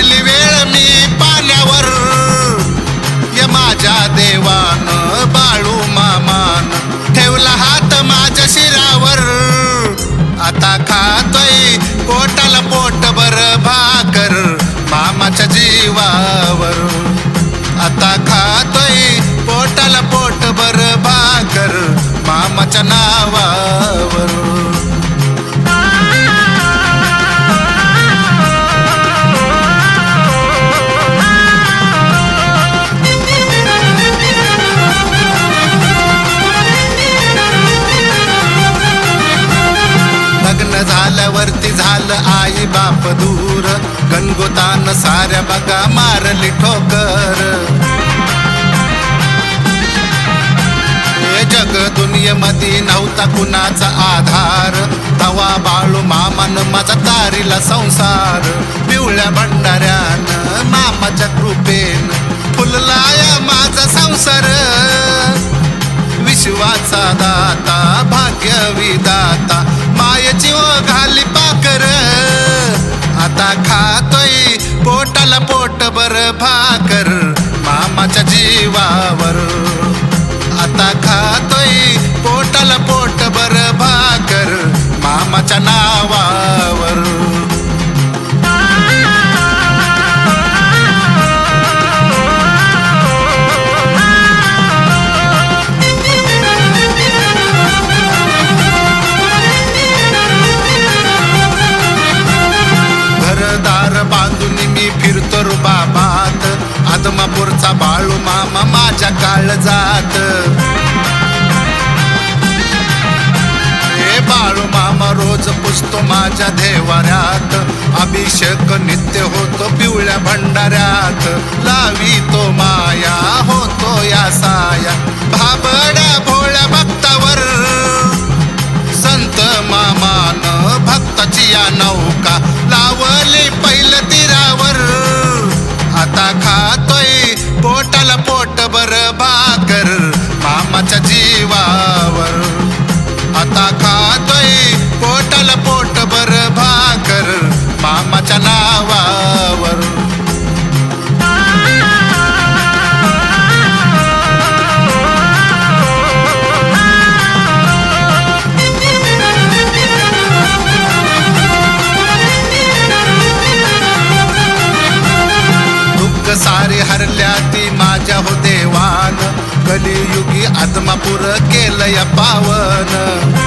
पडली वेळ मी पाण्यावर. या माझ्या देवान बाळू मामान ठेवला हात माझ्या शिरावर. आता खातोय पोटाला पोटभर भाकर मामाच्या जीवावर. आता खातोय पोटाला पोटभर भाकर मामाच्या नावा झालं आई बाप दूर गणगोतान साऱ्या बघा मारली ठोकर. जग दुनियेमध्ये नव्हता कुणाचा आधार. तवा बाळू मामान माझा तारीला संसार. पिवळ्या भंडाऱ्यान मामाच्या कृपेन फुललाया माझा संसार. विश्वाचा दाता भाग्य आता खातोय पोटाला पोट बर भाकर. मामाच्या जीव माझा बाळू मामा माझ्या काळ जात हे बाळू मामा रोज पुसतो माझ्या देवाऱ्यात. अभिषेक नित्य होतो पिवळ्या भंडाऱ्यात. लावी तो माया होतो या साया. भाबड्या भोळ्या कलियुगी आत्मापुर केलं या पावन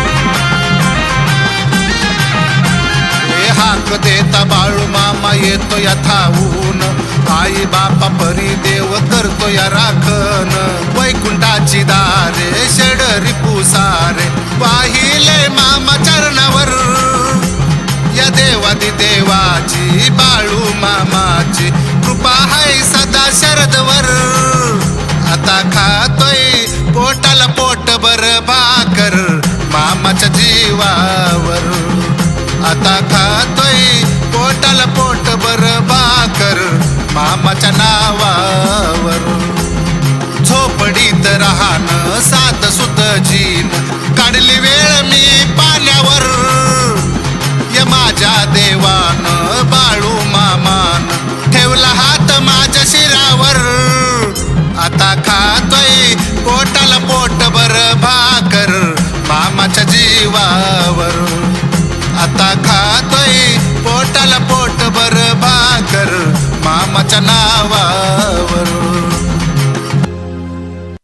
हाक देता बाळू मामा येतो या थावून आई बापा परी देव करतो या राखण. वैकुंठाची दारे शेडरी पुसारे. पाहिले मामा चरणावर. या देवादी देवाची बाळू मामाची. कृपा हाय सदा शरदवर. आता खातोय पोटाला पोटभर भाकर मामाच्या जीवावर. आता खातोय पोटाला पोटभर भाकर मामाच्या नावावर. झोपडीत राहणं सात सुत जीन काढली वेळ मी